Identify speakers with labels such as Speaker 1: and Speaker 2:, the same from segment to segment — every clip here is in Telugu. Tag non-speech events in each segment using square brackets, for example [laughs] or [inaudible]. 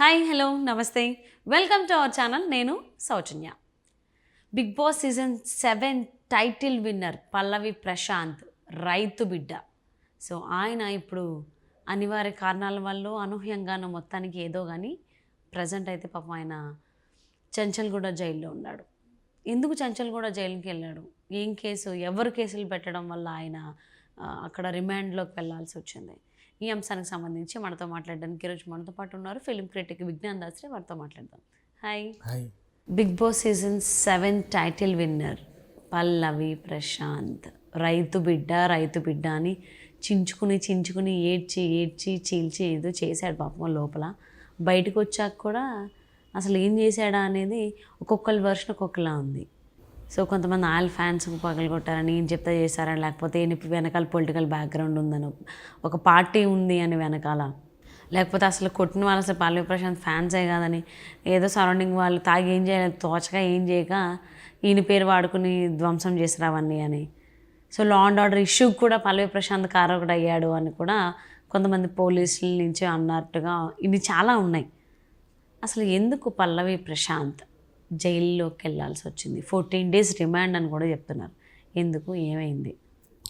Speaker 1: హాయ్ హలో నమస్తే. Welcome to our channel. నేను Soujanya. Bigg Boss season seven title winner Pallavi Prashanth రైతు బిడ్డ. సో ఆయన ఇప్పుడు అనివార్య కారణాల వల్ల అనూహ్యంగానో మొత్తానికి ఏదో కానీ ప్రజెంట్ అయితే పాపం ఆయన చంచల్గూడ జైల్లో ఉన్నాడు. ఎందుకు చంచల్గూడ జైలుకి వెళ్ళాడు? ఏం కేసు? ఎవరు కేసులు పెట్టడం వల్ల ఆయన అక్కడ రిమాండ్లోకి వెళ్ళాల్సి వచ్చింది? ఈ అంశానికి సంబంధించి మనతో మాట్లాడడానికి ఈరోజు మనతో పాటు ఉన్నారు ఫిలిం క్రిటిక్ విజ్ఞాన్ దాస్రే వారితో మాట్లాడదాం. Hi.
Speaker 2: Hi.
Speaker 1: Bigg Boss season seven title winner Pallavi Prashanth. రైతు బిడ్డ రైతు బిడ్డ అని చించుకుని చించుకుని ఏడ్చి ఏడ్చి చీల్చి ఏదో చేశాడు పాపం లోపల. బయటకు వచ్చాక కూడా అసలు ఏం చేశాడా అనేది ఒక్కొక్కరి వర్షన్ ఒక్కొక్కలా ఉంది. సో కొంతమంది ఆల్ ఫ్యాన్స్ పగలగొట్టారని ఏం చెప్తా చేశారని లేకపోతే ఈయన వెనకాల పొలిటికల్ బ్యాక్గ్రౌండ్ ఉందని ఒక పార్టీ ఉంది అని వెనకాల. లేకపోతే అసలు కొట్టిన వాళ్ళు అసలు పల్లవి ప్రశాంత్ ఫ్యాన్సే కాదని ఏదో సరౌండింగ్ వాళ్ళు తాగి ఏం చేయలేదు తోచగా ఏం చేయక ఈయన పేరు వాడుకుని ధ్వంసం చేశారు అవన్నీ అని. So law and order issue కూడా పల్లవి ప్రశాంత్ కారకుడు అయ్యాడు అని కూడా కొంతమంది పోలీసుల నుంచి అన్నట్టుగా ఇవి చాలా ఉన్నాయి. అసలు ఎందుకు పల్లవి ప్రశాంత్? జైల్లోకి వెళ్ళాల్సి వచ్చింది ఫోర్టీన్ డేస్ రిమాండ్ అని కూడా చెప్తున్నారు. ఎందుకు? ఏమైంది?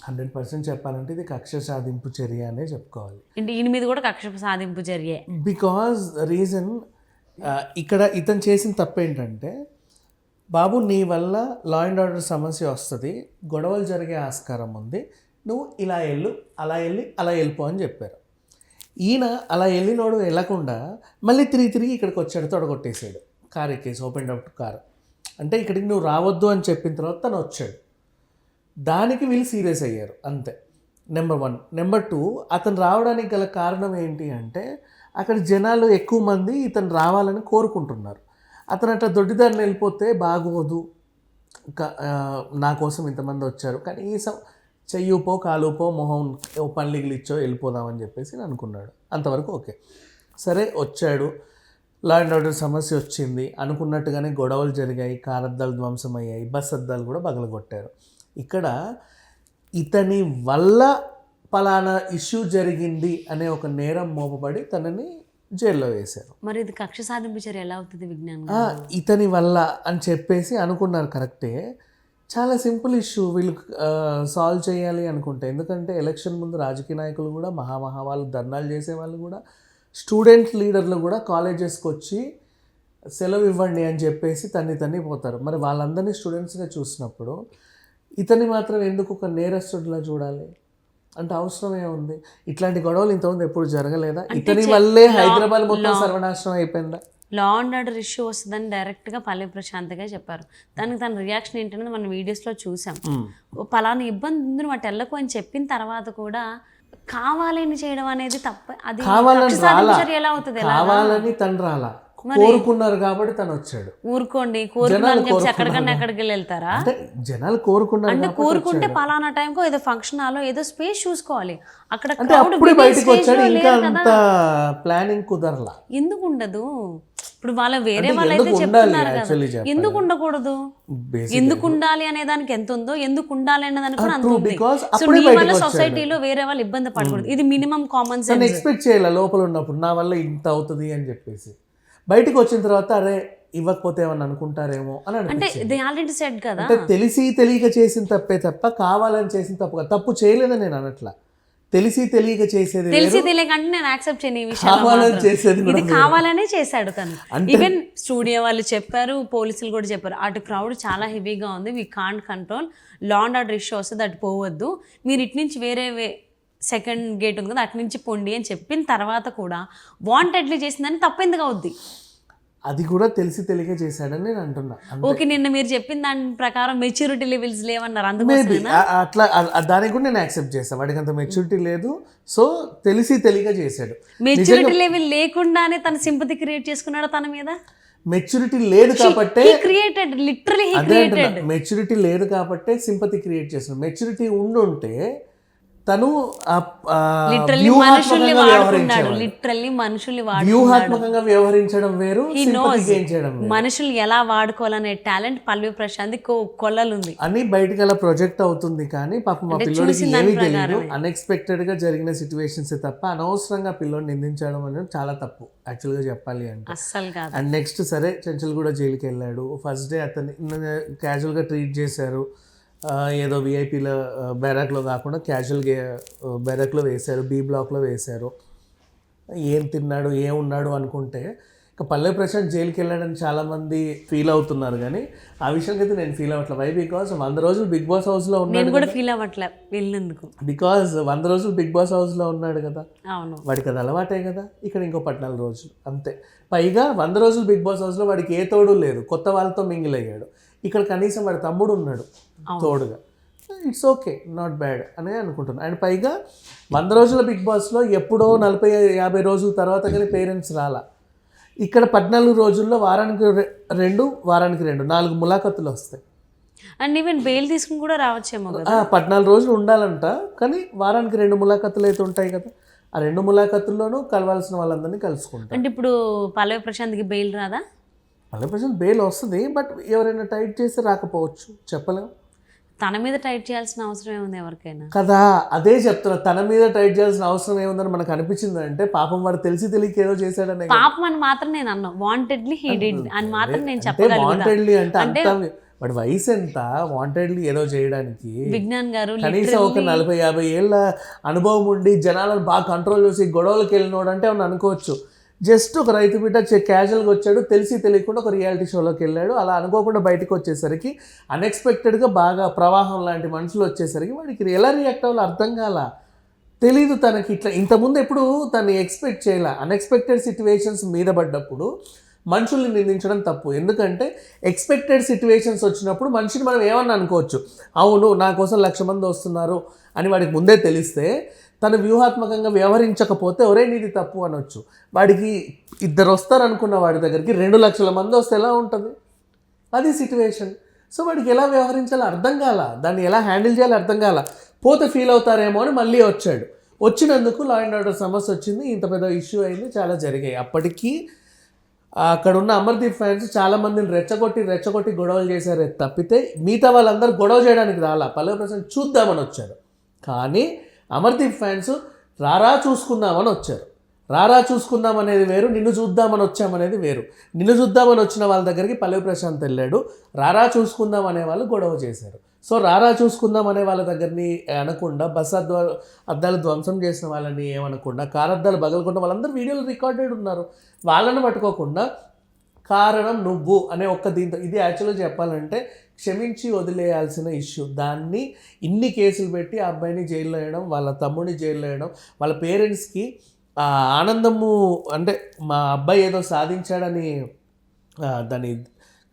Speaker 2: హండ్రెడ్ పర్సెంట్ చెప్పాలంటే ఇది కక్ష సాధింపు చర్య అనే చెప్పుకోవాలి.
Speaker 1: అంటే ఈయన మీద కూడా కక్ష సాధింపు జరిగే
Speaker 2: బికాజ్ రీజన్ ఇక్కడ ఇతను చేసిన తప్పు ఏంటంటే బాబు నీ వల్ల లా అండ్ ఆర్డర్ సమస్య వస్తుంది. గొడవలు జరిగే ఆస్కారం ఉంది. నువ్వు ఇలా వెళ్ళు అలా వెళ్ళి అలా వెళ్ళిపో అని చెప్పారు. ఈయన అలా వెళ్ళినోడు వెళ్ళకుండా మళ్ళీ తిరిగి తిరిగి ఇక్కడికి వచ్చాడు తొడగొట్టేసాడు. కార్ ఎక్కేసి ఓపెన్ అప్ కార్. అంటే ఇక్కడికి నువ్వు రావద్దు అని చెప్పిన తర్వాత తను వచ్చాడు. దానికి వీళ్ళు సీరియస్ అయ్యారు అంతే. నెంబర్ వన్ నెంబర్ టూ అతను రావడానికి గల కారణం ఏంటి అంటే అక్కడ జనాలు ఎక్కువ మంది ఇతను రావాలని కోరుకుంటున్నారు. అతను అట్లా దొడ్డిదారిని వెళ్ళిపోతే బాగోదు. నా కోసం ఇంతమంది వచ్చారు. కనీసం చెయ్యుపో కాలుపో మొహం ఓ పళ్ళిగిలి వెళ్ళిపోదామని చెప్పేసి నేను అనుకున్నాడు. అంతవరకు ఓకే. సరే వచ్చాడు. లా అండ్ ఆర్డర్ సమస్య వచ్చింది. అనుకున్నట్టుగానే గొడవలు జరిగాయి. కార్ అద్దాలు ధ్వంసం అయ్యాయి బస్ అద్దాలు కూడా పగలగొట్టారు. ఇక్కడ ఇతని వల్ల పలానా ఇష్యూ జరిగింది అనే ఒక నేరం మోపబడి తనని జైల్లో వేశారు.
Speaker 1: మరి ఇది కక్ష సాధింపు చర్య ఎలా అవుతుంది విజ్ఞానం
Speaker 2: ఇతని వల్ల అని చెప్పేసి అనుకున్నారు కరెక్టే. చాలా సింపుల్ ఇష్యూ వీళ్ళు సాల్వ్ చేయాలి అనుకుంటే. ఎందుకంటే ఎలక్షన్ ముందు రాజకీయ నాయకులు కూడా మహామహా వాళ్ళు ధర్నాలు చేసే వాళ్ళు కూడా స్టూడెంట్ లీడర్లు కూడా కాలేజెస్కి వచ్చి సెలవు ఇవ్వండి అని చెప్పేసి తన్ని తన్ని పోతారు. మరి వాళ్ళందరినీ స్టూడెంట్స్గా చూసినప్పుడు ఇతని మాత్రం ఎందుకు ఒక నేరస్తుడిలా చూడాలి? అంటే అవసరమే ఉంది ఇట్లాంటి గొడవలు ఇంతకుముందు ఎప్పుడు జరగలేదా? ఇతని వల్లే హైదరాబాద్ మొత్తం సర్వనాశనం అయిపోయిందా?
Speaker 1: లా అండ్ ఆర్డర్ ఇష్యూ వస్తుందని డైరెక్ట్గా పల్లవి ప్రశాంత్గా చెప్పారు. దానికి తన రియాక్షన్ ఏంటనేది మనం వీడియోస్లో చూసాం. పలానా ఇబ్బంది ఉంది అటు వెళ్ళకు అని చెప్పిన తర్వాత కూడా కావాలని చేయడం అనేది తప్ప అది
Speaker 2: కావాలని
Speaker 1: ఎలా అవుతుంది?
Speaker 2: కావాలని తను రాలా. కోరుకున్నారు కాబట్టి తను వచ్చాడు.
Speaker 1: ఊరుకోండి కోరుకున్నాను చెప్పి ఎక్కడికన్నా ఎక్కడికి వెళ్తారా?
Speaker 2: అంటే జనాలు కోరుకున్నారు
Speaker 1: అంటే కోరుకుంటే పలానా టైంకో ఏదో ఫంక్షన్ హాలో ఏదో స్పేస్ చూసుకోవాలి. అక్కడ
Speaker 2: అంటే అప్పుడే బయటకు వచ్చాడు. ఇంకా అంత ప్లానింగ్ కుదరలా.
Speaker 1: ఎందుకు ఉండదు? ఇప్పుడు వాళ్ళ వేరే
Speaker 2: అంటే
Speaker 1: వాళ్ళు అయితే
Speaker 2: ఎందుకు ఉండాలి?
Speaker 1: చెప్తున్నారు కదా. ఎందుకు ఉండకూడదు? ఎందుకు ఉండాలి అనే దానికి ఎంత ఉందో ఎందుకు ఉండాలి అనే దానికి కూడా అంత ఉంది. సో వల్ల. సొసైటీలో వేరే వాళ్ళు ఇబ్బంది పడకూడదు. ఇది మినిమం కామన్ సెన్స్
Speaker 2: ఎక్స్పెక్ట్ చేయాలి లోపల ఉన్నప్పుడు నా వల్ల ఇంత అవుతుంది అని చెప్పేసి. బయటకు వచ్చిన తర్వాత అరే ఇవ్వకపోతే ఏమన్నా అనుకుంటారేమో అని
Speaker 1: అంటే దే ఆల్రెడీ సెట్ కదా.
Speaker 2: అంటే తెలిసి తెలియక చేసిన తప్పే తప్ప కావాలని చేసిన తప్పు కాదు. తప్పు చేయలేదని నేను అనట్లా. తెలిసి తెలియక చేసేది
Speaker 1: తెలిసి తెలియక అంటే నేను యాక్సెప్ట్ చేయను.
Speaker 2: చేసేది కూడా
Speaker 1: ఇది కావాలనే చేశాడు తను. ఈవెన్ స్టూడియో వాళ్ళు చెప్పారు పోలీసులు కూడా చెప్పారు అటు క్రౌడ్ చాలా హెవీగా ఉంది we can't control law and order issue వస్తుంది అటు పోవద్దు. మీరు ఇటు నుంచి వేరే వే సెకండ్ గేట్ ఉంది కదా అటు నుంచి పొండి అని చెప్పిన తర్వాత కూడా వాంటెడ్లీ చేసిందని తప్పెందుకు అవుద్ది?
Speaker 2: అది కూడా తెలిసి తెలియక చేశాడని నేను అంటున్నా.
Speaker 1: ఓకే నిన్న మీరు చెప్పిన దాని ప్రకారం మెచ్యూరిటీ లెవెల్స్ లేవన్నారు అందుకోసం
Speaker 2: అట్లా దానికి కూడా నేను యాక్సెప్ట్ చేస్తాను వాడికి అంత మెచ్యూరిటీ లేదు. సో తెలిసి తెలియక చేశాడు.
Speaker 1: మెచ్యూరిటీ లెవెల్ లేకుండానే తన సింపతి క్రియేట్ చేసుకున్నాడు తన మీద?
Speaker 2: మెచ్యూరిటీ లేదు కాబట్టే
Speaker 1: క్రియేటెడ్ లిటరలీ
Speaker 2: మెచ్యూరిటీ లేదు కాబట్టే సింపతి క్రియేట్ చేస్తున్నాడు. మెచ్యూరిటీ ఉండుంటే తను వ్యూహాత్మకంగా వ్యవహరించడం వేరు
Speaker 1: మనుషులు ఎలా వాడుకోవాలనే టాలెంట్ పల్లవి ప్రశాంత్ కొల్లలుంది.
Speaker 2: అని బయటకు అలా ప్రొజెక్ట్ అవుతుంది కానీ పాపం మా పిల్లోడికి ఏమీ తెలియదు. అన్ఎక్స్పెక్టెడ్గా జరిగిన సిచ్యువేషన్స్ తప్ప అనవసరంగా పిల్లోని నిందించడం అనేది చాలా తప్పు యాక్చువల్గా చెప్పాలి అంటే. అండ్ నెక్స్ట్ సరే చెంచల్ కూడా జైలుకి వెళ్ళాడు ఫస్ట్ డే అతన్ని క్యాజువల్గా ట్రీట్ చేశారు. ఏదో విఐపీల బ్యారాక్లో కాకుండా క్యాజువల్గా బ్యారాక్లో వేశారు బీ బ్లాక్లో వేశారు. ఏం తిన్నాడు ఏం ఉన్నాడు అనుకుంటే ఇక పల్లె ప్రశాంత్ జైలుకి వెళ్ళాడని చాలామంది ఫీల్ అవుతున్నారు కానీ ఆ విషయానికి అయితే నేను ఫీల్ అవ్వట్లేదు వై బికాస్ వంద రోజులు బిగ్ బాస్ హౌస్లో ఉన్నాడు
Speaker 1: నేను కూడా ఫీల్ అవ్వట్లే వెళ్ళినందుకు.
Speaker 2: బికాస్ వంద రోజులు బిగ్ బాస్ హౌస్లో ఉన్నాడు కదా.
Speaker 1: అవును.
Speaker 2: వాడికి అది అలవాటే కదా. ఇక్కడ ఇంకో పద్నాలుగు రోజులు అంతే. పైగా వంద రోజులు బిగ్ బాస్ హౌస్లో వాడికి ఏ తోడు లేదు. కొత్త వాళ్ళతో మింగిల్ అయ్యాడు. ఇక్కడ కనీసం వాడి తమ్ముడు ఉన్నాడు తోడుగా. ఇట్స్ ఓకే నాట్ బ్యాడ్ అని అనుకుంటున్నాను అండ్ పైగా వంద రోజుల బిగ్ బాస్లో ఎప్పుడో నలభై యాభై రోజుల తర్వాత కానీ పేరెంట్స్ రాలా. ఇక్కడ పద్నాలుగు రోజుల్లో వారానికి రెండు వారానికి రెండు నాలుగు ములాఖతులు వస్తాయి.
Speaker 1: అండ్ ఈవెన్ బెయిల్ తీసుకుని కూడా రావచ్చేమో
Speaker 2: పద్నాలుగు రోజులు ఉండాలంట కానీ వారానికి రెండు ములాఖతులు అయితే ఉంటాయి కదా. ఆ రెండు ములాఖతుల్లోనూ కలవాల్సిన వాళ్ళందరినీ కలుసుకుంటాం.
Speaker 1: అంటే ఇప్పుడు పల్లవి ప్రశాంత్కి బెయిల్ రాదా?
Speaker 2: హండ్రెడ్ పర్సెంట్ బెయిల్ వస్తుంది బట్ ఎవరైనా టైట్ చేస్తే రాకపోవచ్చు. చెప్పలేం.
Speaker 1: తన మీద టైట్ చేయాల్సిన అవసరం ఏముంది ఎవరికైనా?
Speaker 2: కదా అదే చెప్తున్నా తన మీద టైట్ చేయాల్సిన అవసరం ఏముందని మనకు అనిపించింది అంటే పాపం వాడు తెలిసి తెలియక ఏదో చేశాడనే
Speaker 1: పాపం అని మాత్రం నేను అన్నా. వాంటెడ్లీ హీ డిడ్ అని మాత్రం నేను
Speaker 2: అంటే వాంటెడ్లీ అంటే అంత వాడి వయసు ఎంత? వాంటెడ్లీ ఏదో చేయడానికి
Speaker 1: విజ్ఞాన్ గారు
Speaker 2: కనీసం ఒక నలభై యాభై ఏళ్ళ అనుభవం ఉండి జనాలను బాగా కంట్రోల్ చేసి గొడవలకు వెళ్ళినోడు అంటే అనుకోవచ్చు. జస్ట్ ఒక రైతు బిడ్డ క్యాజువల్గా వచ్చాడు తెలిసి తెలియకుండా ఒక రియాలిటీ షోలోకి వెళ్ళాడు. అలా అనుకోకుండా బయటకు వచ్చేసరికి అన్ఎక్స్పెక్టెడ్గా బాగా ప్రవాహం లాంటి మనుషులు వచ్చేసరికి వాడికి ఎలా రియాక్ట్ అవ్వాలో అర్థం కాల. తెలీదు తనకి ఇట్లా ఇంతకుముందు ఎప్పుడు తను ఎక్స్పెక్ట్ చేయాల. అన్ఎక్స్పెక్టెడ్ సిచ్యువేషన్స్ మీద పడ్డప్పుడు మనుషుల్ని నిందించడం తప్పు. ఎందుకంటే ఎక్స్పెక్టెడ్ సిచ్యువేషన్స్ వచ్చినప్పుడు మనిషిని మనం ఏమన్నా అనుకోవచ్చు. అవును నా కోసం లక్ష మంది వస్తున్నారు అని వాడికి ముందే తెలిస్తే తను వ్యూహాత్మకంగా వ్యవహరించకపోతే ఒరే నీది తప్పు అనొచ్చు. వాడికి ఇద్దరు వస్తారు అనుకున్న వాడి దగ్గరికి రెండు లక్షల మంది వస్తే ఎలా ఉంటుంది? అది సిచ్యువేషన్ సో వాడికి ఎలా వ్యవహరించాలో అర్థం కాల? దాన్ని ఎలా హ్యాండిల్ చేయాలో అర్థం కాల? పోతే ఫీల్ అవుతారేమో అని మళ్ళీ వచ్చాడు. వచ్చినందుకు లా అండ్ ఆర్డర్ సమస్య వచ్చింది. ఇంత పెద్ద ఇష్యూ అయింది. చాలా జరిగాయి. అప్పటికీ అక్కడ ఉన్న అమర్దీప్ ఫ్యాన్స్ చాలా మందిని రెచ్చగొట్టి రెచ్చగొట్టి గొడవలు చేశారే తప్పితే మిగతా వాళ్ళందరూ గొడవ చేయడానికి రాలా. పల్లవి ప్రసాద్ చూద్దామని వచ్చారు కానీ అమర్దీప్ ఫ్యాన్స్ రారా చూసుకుందామని వచ్చారు. రారా చూసుకుందాం అనేది వేరు నిన్ను చూద్దామని వచ్చామనేది వేరు. నిన్ను చూద్దామని వచ్చిన వాళ్ళ దగ్గరికి పల్లవి ప్రశాంత్ వెళ్ళాడు. రారా చూసుకుందాం అనే వాళ్ళు గొడవ చేశారు. సో రారా చూసుకుందాం అనే వాళ్ళ దగ్గరని అనకుండా బస్ అద్ద అద్దాలు ధ్వంసం చేసిన వాళ్ళని ఏమనకుండా కార్ అద్దాలు బగలకుండా వాళ్ళందరూ వీడియోలు రికార్డెడ్ ఉన్నారు. వాళ్ళని పట్టుకోకుండా కారణం నువ్వు అనే ఒక్క దీంతో ఇది యాక్చువల్గా చెప్పాలంటే క్షమించి వదిలేయాల్సిన ఇష్యూ. దాన్ని ఇన్ని కేసులు పెట్టి ఆ అబ్బాయిని జైల్లో వేయడం వాళ్ళ తమ్ముడిని జైల్లో వేయడం వాళ్ళ పేరెంట్స్కి ఆనందము అంటే మా అబ్బాయి ఏదో సాధించాడని దాన్ని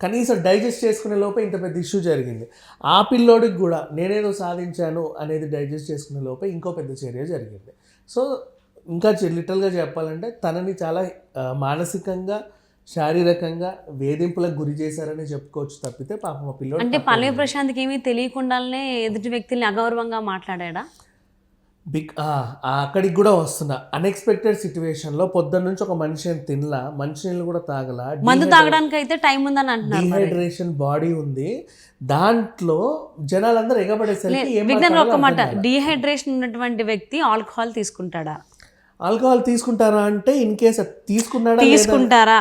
Speaker 2: కనీసం డైజెస్ట్ చేసుకునే లోపే ఇంత పెద్ద ఇష్యూ జరిగింది. ఆ పిల్లోడికి కూడా నేనేదో సాధించాను అనేది డైజెస్ట్ చేసుకునే లోపే ఇంకో పెద్ద చర్య జరిగింది. సో ఇంకా లిటల్గా చెప్పాలంటే తనని చాలా మానసికంగా శారీరకంగా వేధింపులకు గురి చేశారని చెప్పుకోవచ్చు తప్పితే పాపం ఆ పిల్లోడు
Speaker 1: అంటే పల్లవి ప్రశాంత్కి ఏమీ తెలియకుండానే ఎదుటి వ్యక్తుల్ని అగౌరవంగా మాట్లాడా
Speaker 2: బిగ్ అక్కడికి కూడా వస్తున్నా. అన్ఎక్స్పెక్టెడ్ సిచ్యువేషన్లో పొద్దున్న నుంచి ఒక మనిషి తినలా మంచినీళ్ళు కూడా తాగలా
Speaker 1: మందు తాగడానికి అయితే టైం ఉందని అంటున్నారు.
Speaker 2: డిహైడ్రేషన్ బాడీ ఉంది. దాంట్లో జనాలందరూ ఎగబడేసరికి
Speaker 1: విజ్ఞాన్ ఒక మాట. డీహైడ్రేషన్ ఉన్నటువంటి వ్యక్తి ఆల్కహాల్ తీసుకుంటాడా?
Speaker 2: ఆల్కహాల్ తీసుకుంటారా అంటే ఇన్ కేస్ తీసుకున్నాడా
Speaker 1: తీసుకుంటారా?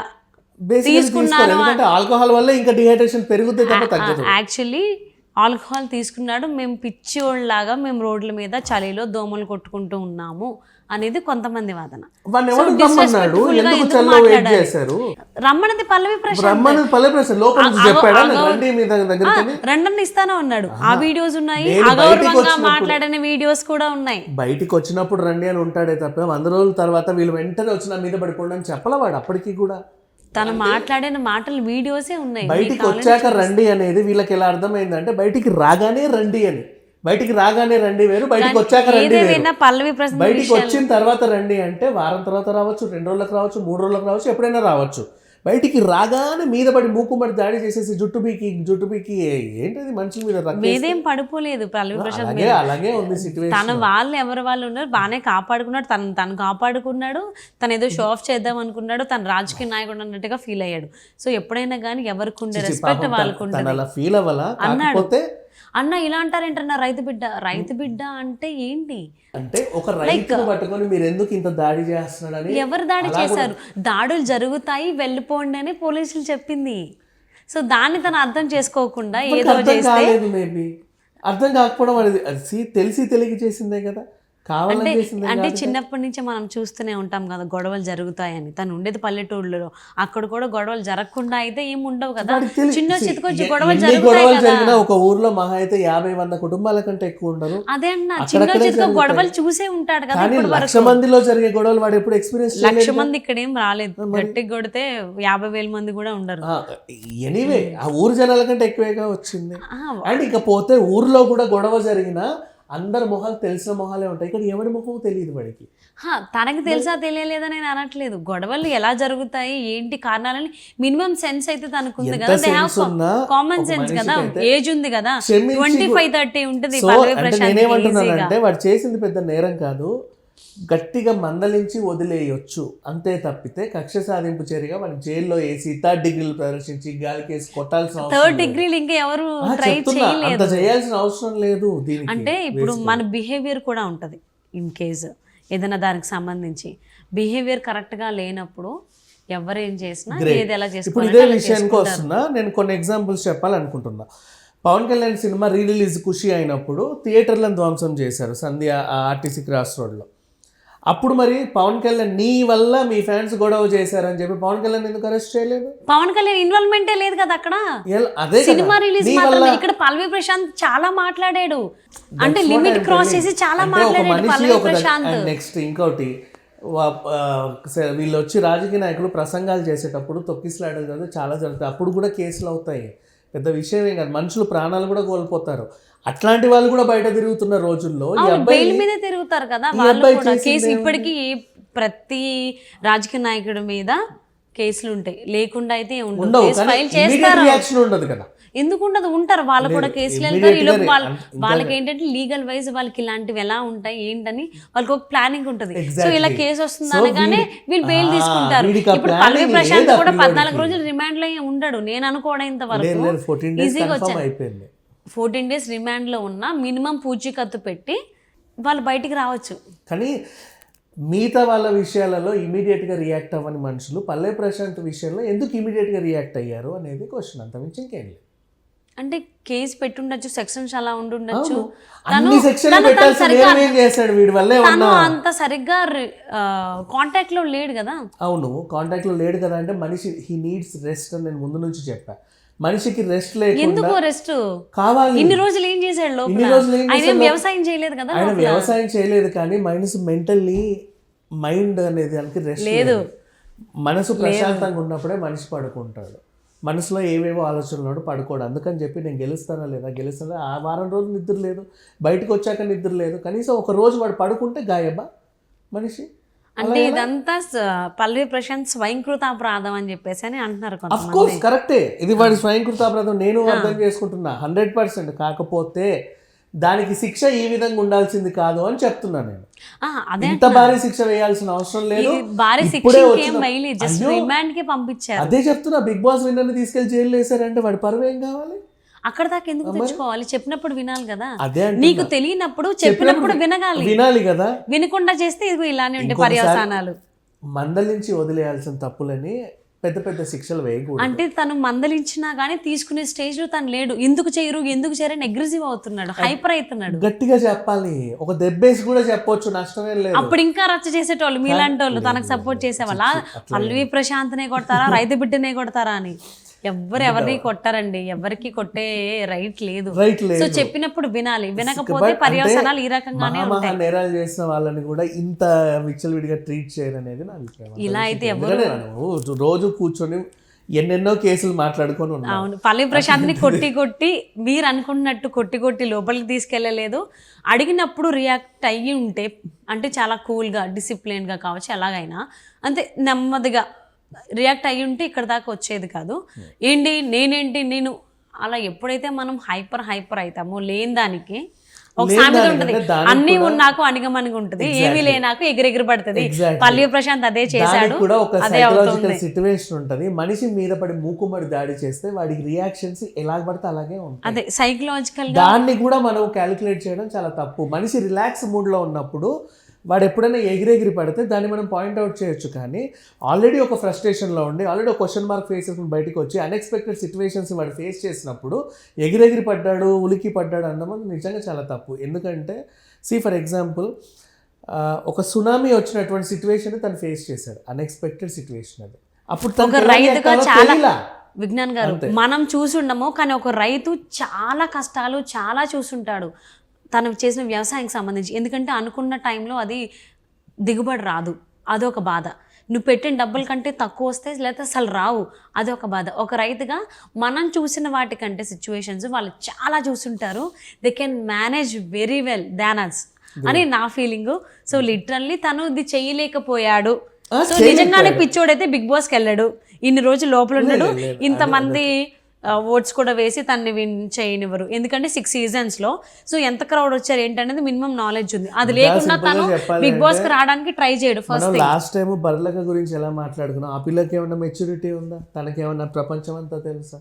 Speaker 2: ఎందుకంటే ఆల్కహాల్ వల్ల ఇంకా డిహైడ్రేషన్ పెరుగుతుంది తప్ప తగ్గదు.
Speaker 1: యాక్చువల్లీ ఆల్కహాల్ తీసుకున్నాడు. మేము పిచ్చివాళ్ళలాగా మేము రోడ్ల మీద చలిలో దోమలు కొట్టుకుంటూ ఉన్నాము అనేది కొంతమంది వాదన. రమ్మన్నది పల్లవి
Speaker 2: ప్రశ్న లోపల నుంచి చెప్పాడా? నేను రండి మీ దగ్గర దగ్గరికి
Speaker 1: రెండన్న ఇస్తానే ఉన్నాడు ఆ వీడియోస్ ఉన్నాయి. అగౌరవంగా మాట్లాడిన వీడియోస్ కూడా ఉన్నాయి.
Speaker 2: బయటికి వచ్చినప్పుడు రండి అని ఉంటాడే తప్ప వంద రోజుల తర్వాత వీళ్ళు వెంటనే వచ్చి నా మీద పడిపోండి అని చెప్పలే వాడు అప్పటికి కూడా.
Speaker 1: తను మాట్లాడిన మాటలు వీడియోసే ఉన్నాయి.
Speaker 2: బయటికి వచ్చాక రండి అనేది వీళ్ళకి ఎలా అర్థమైందంటే బయటికి రాగానే రండి అని. బయటికి రాగానే రండి వేరు బయటికి వచ్చాక రండి
Speaker 1: పల్లవి ప్రశ్న
Speaker 2: బయటికి వచ్చిన తర్వాత రండి అంటే వారం తర్వాత రావచ్చు రెండు రోజులకు రావచ్చు మూడు రోజులకు రావచ్చు ఎప్పుడైనా రావచ్చు. బయటికి రాగానే మీద పడి మూకుమ్మడి దాడి చేసేసి జుట్టు పీకి జుట్టు పీకి ఏంటది మనుషుల మీద
Speaker 1: మీదేం పడిపోలేదు
Speaker 2: అలాగే అలాగే ఉంది సిచ్యువేషన్
Speaker 1: తన వాళ్ళు ఎవరు వాళ్ళు ఉన్నారు బాగానే కాపాడుకున్నాడు తను తను కాపాడుకున్నాడు తను ఏదో షో ఆఫ్ చేద్దాం అనుకున్నాడు తను రాజకీయ నాయకుడు అన్నట్టుగా ఫీల్ అయ్యాడు. సో ఎప్పుడైనా కానీ ఎవరికి ఉండే రెస్పెక్ట్ వాళ్ళకు
Speaker 2: అలా ఫీల్ అవ్వాలా? కాకపోతే
Speaker 1: అన్న ఇలా అంటారేంటన్నా రైతు బిడ్డ? రైతు బిడ్డ అంటే ఏంటి?
Speaker 2: అంటే ఒక రైతును పట్టుకొని మీరు ఎందుకు ఇంత దాడి
Speaker 1: ఎవరు దాడి చేశారు? దాడులు జరుగుతాయి వెళ్ళిపోండి అని పోలీసులు చెప్పింది. సో దాన్ని తను అర్థం చేసుకోకుండా ఏదో
Speaker 2: అర్థం
Speaker 1: చేస్తే
Speaker 2: అర్థం కాకపోవడం అనేది తెలిసి తెలియక చేసిందే కదా. చేసిందే
Speaker 1: అంటే చిన్నప్పటి నుంచి మనం చూస్తూనే ఉంటాం కదా గొడవలు జరుగుతాయని. తను ఉండేది పల్లెటూళ్ళలో. అక్కడ కూడా గొడవలు జరగకుండా అయితే ఏం ఉండవు కదా. చిన్న చితకొచ్చి గొడవలు
Speaker 2: జరిగినా ఒక ఊర్లో మహా అయితే యాభై వంద కుటుంబాల కంటే ఎక్కువ ఉండరు.
Speaker 1: అదే అన్న చిన్న చితక గొడవలు చూసే ఉంటాడు కదా
Speaker 2: లక్ష మందిలో జరిగే గొడవలు వాడు ఎప్పుడు ఎక్స్పీరియన్స్
Speaker 1: లక్ష మంది ఇక్కడ ఏం రాలేదు. గట్టిగా కొడితే యాభై వేల మంది కూడా ఉండరు.
Speaker 2: ఎనీవే ఆ ఊరు జనాల కంటే ఎక్కువేగా వచ్చింది. అండ్ ఇకపోతే ఊర్లో కూడా గొడవ జరిగినా అందరి మొహాలు తెలిసిన మొహాలే ఉంటాయి. ఇక్కడ ఎవరి మొహం తెలియదు వాడికి.
Speaker 1: హా, తనకి తెలుసా తెలియలేదని నేను అనట్లేదు. గొడవలు ఎలా జరుగుతాయి? ఏంటి కారణాలని మినిమం సెన్స్ అయితే తనకు ఉంది కదా. దే కామన్ సెన్స్ కదా. ఏజ్ ఉంది కదా. ట్వంటీ ఫైవ్ థర్టీ ఉంటుంది
Speaker 2: నేనేమంటున్నానంటే వాడు చేసింది పెద్ద నేరం కాదు. గట్టిగా మందలించి వదిలేయొచ్చు. అంతే తప్పితే కక్ష సాధింపు చర్యగా వాడిని జైల్లో వేసి థర్డ్ డిగ్రీలు ప్రదర్శించి గాలికి వేసి కొట్టాల్సిన
Speaker 1: థర్డ్. డిగ్రీలు ఇంకా ఎవరు ట్రై
Speaker 2: అంత చేయాల్సిన అవసరం లేదు దీనికి.
Speaker 1: అంటే ఇప్పుడు మన బిహేవియర్ కూడా ఉంటుంది ఇన్ కేస్. ఏదైనా దానికి సంబంధించి. బిహేవియర్ కరెక్ట్గా లేనప్పుడు ఎవరు చేసినా ఏది ఎలా
Speaker 2: ఇప్పుడు ఇదే విషయానికి వస్తున్నా నేను కొన్ని examples చెప్పాలనుకుంటున్నా. Pawan Kalyan cinema re release Kushi అయినప్పుడు థియేటర్లను ధ్వంసం చేశారు సంధ్య ఆర్టీసీ క్రాస్ రోడ్లో. అప్పుడు మరి పవన్ కళ్యాణ్ నీ వల్ల మీ ఫ్యాన్స్ గొడవ చేశారని చెప్పి పవన్ కళ్యాణ్ ఎందుకు అరెస్ట్ చేయలేదు?
Speaker 1: పవన్ కళ్యాణ్ ఇన్వాల్వ్మెంటే లేదు కదా అక్కడ?
Speaker 2: అదే.
Speaker 1: సినిమా రిలీజ్ ఇక్కడ పల్వి ప్రశాంత్ చాలా మాట్లాడాడు. అంటే లిమిట్ క్రాస్. చేసి చాలా మాట్లాడాడు పల్వి ప్రశాంత్.
Speaker 2: నెక్స్ట్ ఇంకోటి వీళ్ళు వచ్చి రాజకీయ నాయకులు ప్రసంగాలు చేసేటప్పుడు తొక్కిసలాడలు చదివి చాలా జరుగుతాయి. అప్పుడు కూడా కేసులు అవుతాయి. పెద్ద విషయం ఏం కాదు. మనుషులు ప్రాణాలు కూడా కోల్పోతారు. అట్లాంటి వాళ్ళు కూడా బయట తిరుగుతున్న రోజుల్లో
Speaker 1: బెయిల్ మీదే తిరుగుతారు కదా వాళ్ళు కేసు? ఇప్పటికీ ప్రతి రాజకీయ నాయకుడి మీద కేసులు ఉంటాయి. లేకుండా అయితే ఉండవు. ఫైల్ చేస్తారు.
Speaker 2: ఉండదు కదా.
Speaker 1: ఎందుకు ఉండదు? ఉంటారు. వాళ్ళు కూడా కేసులు వెళ్తారు. ఈలోపు వాళ్ళు వాళ్ళకి ఏంటంటే లీగల్ వైజ్ వాళ్ళకి ఇలాంటివి ఎలా ఉంటాయి ఏంటని వాళ్ళకి ఒక ప్లానింగ్ ఉంటుంది. సో. ఇలా కేసు వస్తుంది అనగానే వీళ్ళు బెయిల్ తీసుకుంటారు. ఇప్పుడు పల్లవి ప్రశాంత్ కూడా? పద్నాలుగు రోజులు రిమాండ్లో ఉండడు. నేను అనుకోవడం ఇంతవరకు ఈజీగా వచ్చాను
Speaker 2: అయిపోయింది.
Speaker 1: ఫోర్టీన్ డేస్ రిమాండ్లో ఉన్న మినిమం పూచీకత్తు పెట్టి వాళ్ళు బయటికి రావచ్చు.
Speaker 2: కానీ మిగతా వాళ్ళ విషయాలలో ఇమీడియట్గా రియాక్ట్ అవ్వని మనుషులు పల్లె ప్రశాంత్ విషయంలో ఎందుకు ఇమీడియట్గా రియాక్ట్ అయ్యారు అనేది క్వశ్చన్. అంత మించి ఇంకేం లేదు.
Speaker 1: అంటే కేసు పెట్టుండొచ్చు సెక్షన్స్ అలా ఉండుండొచ్చు. తను అంత సరిగ్గా కాంటాక్ట్లో లేడు కదా.
Speaker 2: అవును కాంటాక్ట్లో లేడు కదా అంటే మనిషి హీ నీడ్స్ రెస్ట్ అని నేను ముందు నుంచి చెప్పా. మనిషికి రెస్ట్ లేకుండా
Speaker 1: ఎందుకు రెస్ట్
Speaker 2: కావాలి.
Speaker 1: ఇన్ని రోజులు ఏం చేశాడు
Speaker 2: ఇన్ని రోజులు ఏం?
Speaker 1: వ్యవసాయం చేయలేదు కదా
Speaker 2: ఆయన వ్యవసాయం చేయలేదు కానీ మనసు మెంటల్లీ మైండ్ అనేది దానికి రెస్ట్ లేదు. మనసు ప్రశాంతంగా ఉన్నప్పుడే మనిషి పడుకుంటాడు. మనసులో ఏవేవో ఆలోచనలు పడుకోడు. అందుకని చెప్పి నేను గెలుస్తానా లేదా? గెలుస్తానా? ఆ వారం రోజులు నిద్ర లేదు. బయటకు వచ్చాక నిద్ర లేదు. కనీసం ఒక రోజు వాడు పడుకుంటే గాయబా మనిషి.
Speaker 1: అంటే ఇదంతా పల్లవి ప్రశాంత్ స్వయంకృత అపరాధం అని చెప్పేసి అని అంటున్నారు
Speaker 2: అఫ్ కోర్స్ కరెక్టే. ఇది వాడి స్వయంకృతాపరాధం. నేను అర్థం చేసుకుంటున్నా. హండ్రెడ్ పర్సెంట్ కాకపోతే దానికి శిక్ష ఈ విధంగా ఉండాల్సింది కాదు అని చెప్తున్నా నేను. ఇంత భారీ శిక్ష వేయాల్సిన అవసరం లేదు.
Speaker 1: భారీ శిక్ష రిమాండ్కి పంపించారు.
Speaker 2: అదే చెప్తున్నా. బిగ్ బాస్ విన్నర్ని తీసుకెళ్ళి జైలు వేసారంటే వాడి పరువు ఏం కావాలి?
Speaker 1: అక్కడ దాకా ఎందుకు తెచ్చుకోవాలి? చెప్పినప్పుడు వినాలి కదా. నీకు తెలియనప్పుడు చెప్పినప్పుడు వినగాలి.
Speaker 2: వినాలి కదా.
Speaker 1: వినకుండా చేస్తే ఇదిగో ఇలానే ఉంటాయి పర్యవసానాలు.
Speaker 2: మందలించి వదిలేయాల్సిన తప్పులని పెద్ద పెద్ద శిక్షలు వేయకూడదు.
Speaker 1: అంటే తను మందలించినా గానీ తీసుకునే స్టేజ్లో తను లేడు. ఎందుకు చేయరు ఎందుకు చేయరని అగ్రెసివ్ అవుతున్నాడు హైపర్ అవుతున్నాడు.
Speaker 2: గట్టిగా చెప్పాలి. ఒక దెబ్బేసి కూడా చెప్పొచ్చు నష్టమేం లేదు.
Speaker 1: అప్పుడు ఇంకా రచ్చ చేసేటోళ్ళు మీలాంటి వాళ్ళు తనకు సపోర్ట్ చేసేవాళ్ళ. పల్లవి ప్రశాంత్నే కొడతారా రైతు బిడ్డనే కొడతారా అని. ఎవ్వరు ఎవరిని కొట్టారండి. ఎవరికి కొట్టే రైట్ లేదు.
Speaker 2: రైట్ లేదు.
Speaker 1: సో చెప్పినప్పుడు వినాలి. వినకపోతే పర్యవసానాలు ఈ రకంగానే
Speaker 2: మహా నేరాలు చేసిన వాళ్ళని కూడా ఇంత విచ్చలవిడిగా ట్రీట్ చేయరనేది నా అభిప్రాయం.
Speaker 1: ఇలా అయితే
Speaker 2: నేను రోజు కూర్చొని ఎన్నెన్నో కేసులు మాట్లాడుకొని
Speaker 1: అవును. పల్లవి ప్రశాంత్ని కొట్టి కొట్టి మీరు అనుకున్నట్టు కొట్టి కొట్టి లోపలికి తీసుకెళ్ళలేదు. అడిగినప్పుడు రియాక్ట్ అయ్యి ఉంటే అంటే చాలా కూల్గా డిసిప్లిన్గా కావచ్చు ఎలాగైనా. అంతే నెమ్మదిగా రియాక్ట్ అయ్యి ఉంటే ఇక్కడ దాకా వచ్చేది కాదు. ఏంటి నేనేంటి నేను అలా ఎప్పుడైతే మనం హైపర్ హైపర్ అవుతామో లేని దానికి ఒక సామెత ఉంటుంది. అన్ని ఉన్నాకు అణిగమణిగి ఉంటుంది. ఏమీ లేనాకు ఎగిరెగిరి పడుతుంది. పల్లె ప్రశాంత్ అదే చేశాడు
Speaker 2: కూడా ఒక సైకలాజికల్ సిచ్యువేషన్ ఉంటది. మనిషి మీద పడి మూకుమ్మడి దాడి చేస్తే వాడికి రియాక్షన్స్ ఎలా పడితే అలాగే ఉంటాయి.
Speaker 1: అదే సైకలాజికల్
Speaker 2: దాన్ని కూడా మనం క్యాలిక్యులేట్ చేయడం చాలా తప్పు. మనిషి రిలాక్స్ మూడ్లో ఉన్నప్పుడు వాడు ఎప్పుడైనా ఎగిరెగిరి పడితే దాన్ని మనం పాయింట్ అవుట్ చేయొచ్చు కానీ ఆల్రెడీ ఒక ఫ్రస్ట్రేషన్లో ఉండి ఆల్రెడీ ఒక క్వశ్చన్ మార్క్ ఫేస్ చేసుకుని బయటకు వచ్చి అన్ఎక్స్పెక్టెడ్ సిచ్యువేషన్స్ వాడు ఫేస్ చేసినప్పుడు ఎగిరెగిరి పడ్డాడు ఉలికి పడ్డాడు అన్నమాట నిజంగా చాలా తప్పు. ఎందుకంటే సి ఫర్ ఎగ్జాంపుల్ ఒక సునామీ వచ్చినటువంటి సిచ్యువేషన్ తను ఫేస్ చేశాడు. అన్ఎక్స్పెక్టెడ్ సిచ్యువేషన్ అది. అప్పుడు
Speaker 1: రైతుగా చాలా. విజ్ఞాన్ గారు మనం చూసుండము కానీ ఒక రైతు చాలా కష్టాలు చాలా చూసుంటాడు. తను చేసిన వ్యవసాయానికి సంబంధించి. ఎందుకంటే అనుకున్న టైంలో అది దిగుబడి రాదు. అదొక బాధ. నువ్వు పెట్టిన డబ్బుల కంటే తక్కువ వస్తే లేకపోతే అసలు రావు. అదొక బాధ. ఒక రైతుగా మనం చూసిన వాటికంటే సిచ్యువేషన్స్ వాళ్ళు చాలా చూసుంటారు they can manage very well than us అని నా ఫీలింగ్ సో లిటరల్లీ తను ఇది చేయలేకపోయాడు. సో నిజంగానే పిచ్చోడైతే బిగ్ బాస్కి వెళ్ళాడు. ఇన్ని రోజులు లోపల ఉన్నాడు. ఇంతమంది ఓట్స్ కూడా వేసి తన్ని విన్ చేయనివ్వరు. ఎందుకంటే సిక్స్ సీజన్స్లో సో ఎంత క్రౌడ్ వచ్చారు ఏంటనేది మినిమం నాలెడ్జ్ ఉంది. అది లేకుండా తను బిగ్ బాస్కి రావడానికి ట్రై చేయడు ఫస్ట్
Speaker 2: లాస్ట్ టైం బర్లక గురించి ఎలా మాట్లాడుకున్నాం? ఆ పిల్లకి ఏమన్నా మెచ్యూరిటీ ఉందా? తనకేమన్నా ప్రపంచం అంతా తెలుసా?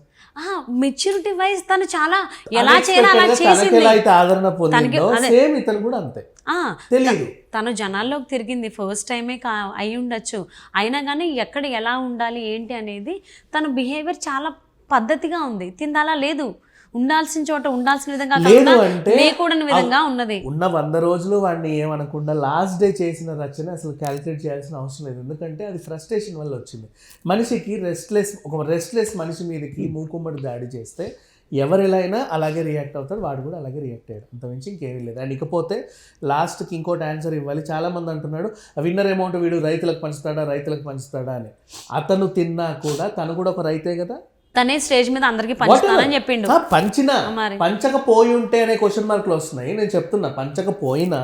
Speaker 1: మెచ్యూరిటీ వైజ్ తను చాలా ఎలా చేయాలో అలా
Speaker 2: తనకి
Speaker 1: చేసింది.
Speaker 2: ఆదరణ పొందిందో సేమ్ ఇతను కూడా అంతే.
Speaker 1: ఆ,
Speaker 2: తెలియదు
Speaker 1: తను జనాల్లోకి తిరిగింది ఫస్ట్ టైమే కా అయి ఉండొచ్చు అయినా కానీ ఎక్కడ ఎలా ఉండాలి ఏంటి అనేది తన బిహేవియర్ చాలా పద్ధతిగా ఉంది. తింది అలా లేదు. ఉండాల్సిన చోట ఉండాల్సిన విధంగా
Speaker 2: లేదు అంటే
Speaker 1: లేకూడని విధంగా ఉన్నది.
Speaker 2: ఉన్న వంద రోజులు వాడిని ఏమనకుండా లాస్ట్ డే చేసిన రచన అసలు క్యాలిక్యులేట్ చేయాల్సిన అవసరం లేదు. ఎందుకంటే అది ఫ్రస్ట్రేషన్ వల్ల వచ్చింది. మనిషికి రెస్ట్లెస్ ఒక రెస్ట్లెస్ మనిషి మీదకి మూకుమ్మడి దాడి చేస్తే ఎవరు ఎలా అయినా అలాగే రియాక్ట్ అవుతారు వాడు కూడా అలాగే రియాక్ట్ అయ్యాడు. అంతమించి ఇంకేమీ లేదు. అండ్ ఇకపోతే లాస్ట్కి ఇంకోటి ఆన్సర్ ఇవ్వాలి. చాలామంది అంటున్నాడు విన్నర్ అమౌంట్ వీడు రైతులకు పంచుతాడా రైతులకు పంచుతాడా అని. అతను తిన్నా కూడా తను కూడా ఒక రైతే కదా?
Speaker 1: తనే స్టేజ్ మీద అందరికి పంచుతానని చెప్పిండు.
Speaker 2: పంచినా. పంచకపోయి ఉంటే అనే క్వశ్చన్ మార్కులు వస్తున్నాయి. నేను చెప్తున్నా పంచకపోయినా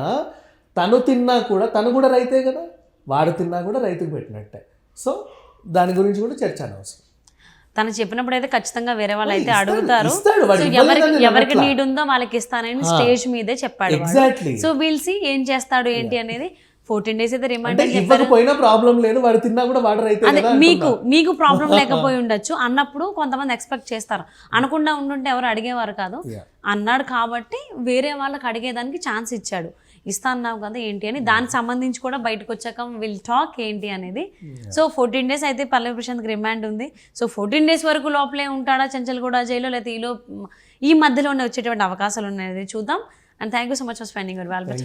Speaker 2: తను తిన్నా కూడా తను కూడా రైతే కదా? వాడు తిన్నా కూడా రైతుకు పెట్టినట్టే. సో దాని గురించి కూడా చర్చ అనవసరం.
Speaker 1: తను చెప్పినప్పుడు అయితే ఖచ్చితంగా వేరే వాళ్ళు అయితే అడుగుతారు. ఎవరికి. నీడ్ ఉందో వాళ్ళకి ఇస్తానని స్టేజ్ మీదే చెప్పాడు సో వీల్సి ఏం చేస్తాడు ఏంటి అనేది ఫోర్టీన్ డేస్ అయితే రిమైండ్
Speaker 2: ఇవ్వకపోయినా ప్రాబ్లం లేదు వాడు తిన్నా కూడా
Speaker 1: అదే
Speaker 2: కదా
Speaker 1: మీకు మీకు ప్రాబ్లం [laughs] లేకపోయి ఉండొచ్చు అన్నప్పుడు కొంతమంది ఎక్స్పెక్ట్ చేస్తారు. అనకుండా ఉండుంటే ఎవరు అడిగేవారు కాదు. అన్నాడు కాబట్టి వేరే వాళ్ళకి అడిగేదానికి ఛాన్స్ ఇచ్చాడు. ఇస్తా అన్నావు కదా ఏంటి అని. దానికి సంబంధించి కూడా బయటకు వచ్చాక విల్ టాక్ ఏంటి అనేది. సో ఫోర్టీన్ డేస్ అయితే పల్లవి ప్రశాంత్కి రిమాండ్ ఉంది. సో ఫోర్టీన్ డేస్ వరకు లోపలే ఉంటాడా చంచల్ కూడా జైల్లో లేకపోతే ఈలో ఈ మధ్యలోనే వచ్చేటువంటి అవకాశాలు ఉన్నాయి. చూద్దాం. And thank you so much for spending వాల్బర్